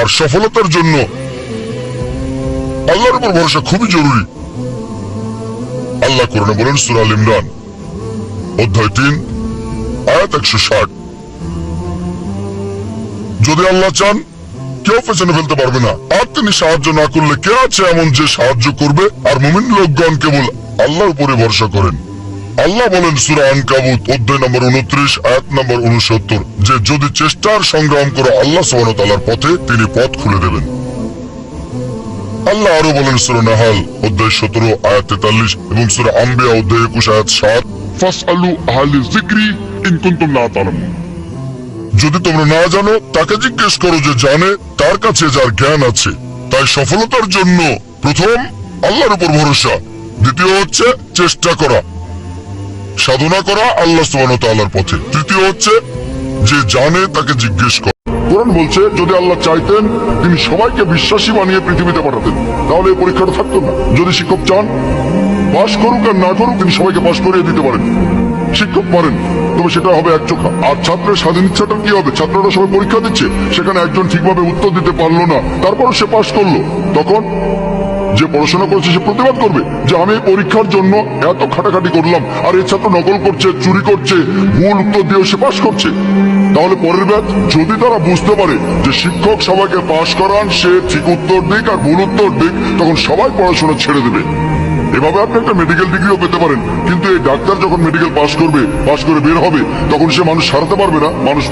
আর সফলতার জন্য আল্লাহর উপর ভরসা খুবই জরুরি। আল্লাহ কোরআনে বলেন সুরাল ইমরান, অধ্যায় তিন, আয়াত একশো ষাট। যদি আল্লাহ চান, কেউ পেছনে ফেলতে পারবে না। আর তিনি সাহায্য না করলে কে আছে এমন যে সাহায্য করবে? আর মুমিন লোকগণ কেবল আল্লাহর উপরে ভরসা করেন। আল্লাহ বলেন সুরা আনকাবুত অধ্যায় নম্বর উনত্রিশ, আয়াত নম্বর উনসত্তর। যে যদি চেষ্টার সংগ্রাম করো আল্লাহ সুবহানাহু পথে, তিনি পথ খুলে দেবেন। আল্লাহ আরও বলেন সুরা নাহাল অধ্যায় সতেরো, আয়াত তেতাল্লিশ এবং সুরা আম্বিয়া অধ্যায় একুশ, আয়াত সাত, ফাসআলু আহলি যিকরি ইন কুনতুম লা তা'লামুন। যদি তোমরা না জানো, তাকে জিজ্ঞেস করো যে জানে তার কাছে যার জ্ঞান আছে, তাই সফলতার জন্য প্রথম আল্লাহর উপর ভরসা, দ্বিতীয় হচ্ছে চেষ্টা করা। সাধনা করা আল্লাহ ওয়া পথে। তৃতীয় হচ্ছে, যে জানে তাকে জিজ্ঞেস করা। কোরআন বলছে, যদি আল্লাহ চাইতেন, তিনি সবাইকে বিশ্বাসী বানিয়ে পৃথিবীতে পাঠাতেন। তাহলে এই পরীক্ষাটা থাকতো না। যদি শিক্ষক চান পাশ করুক আর না করুক, তিনি সবাইকে পাশ করিয়ে দিতে পারেন। শিক্ষক পারেন তবে সেটা হবে এক চোখা। আর ছাত্রের স্বাধীন ইচ্ছাটা কি হবে? ছাত্ররা সবাই পরীক্ষা দিচ্ছে, সেখানে একজন ঠিকভাবে উত্তর দিতে পারল না তারপর সে পাশ করল। তখন যে পড়াশোনা করছে সে প্রতিবাদ করবে যে আমি পরীক্ষার জন্য এত খাটাখাটি করলাম, আর এই ছাত্র নকল করছে, চুরি করছে, ভুল উত্তর দিয়ে সে পাশ করছে। তাহলে পরের ব্যাচ যদি তারা বুঝতে পারে যে শিক্ষক সবাইকে পাশ করান, সে ঠিক উত্তর দিক আর ভুল উত্তর দিক, তখন সবাই পড়াশোনা ছেড়ে দেবে। এভাবে আপনি একটা মেডিকেল ডিগ্রিও পেতে পারেন, কিন্তু এই ডাক্তার যখন মেডিকেল পাশ করবে পাশ করে বের হবে, তখন সে মানুষ সারাতে পারবে না, মানুষ